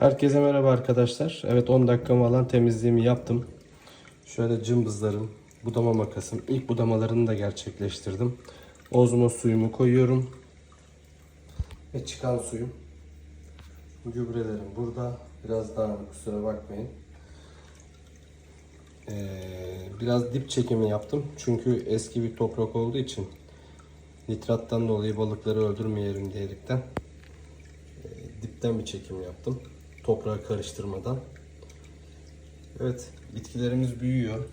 Herkese merhaba arkadaşlar. Evet 10 dakikamı alan temizliğimi yaptım. Şöyle cımbızlarım, budama makasım. ilk budamalarını da gerçekleştirdim. Ozmoz suyumu koyuyorum. Ve çıkan suyum. Gübrelerim burada. Biraz dağınık kusura bakmayın. Ee, biraz dip çekimi yaptım. Çünkü eski bir toprak olduğu için nitrattan dolayı balıkları öldürmeyelim diyerekten e, dipten bir çekim yaptım. Toprağı karıştırmadan. Evet, bitkilerimiz büyüyor.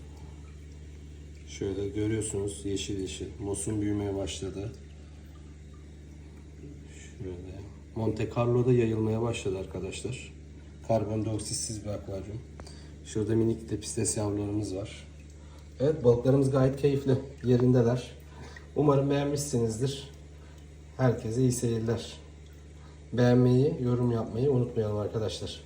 Şöyle görüyorsunuz yeşil yeşil. Mosun büyümeye başladı. Şöyle. Monte Carlo'da yayılmaya başladı arkadaşlar. Karbondioksitsiz bir akvaryum. Şurada minik lepistes yavrularımız var. Evet balıklarımız gayet keyifli. Yerindeler. Umarım beğenmişsinizdir. Herkese iyi seyirler. Beğenmeyi, yorum yapmayı unutmayalım arkadaşlar.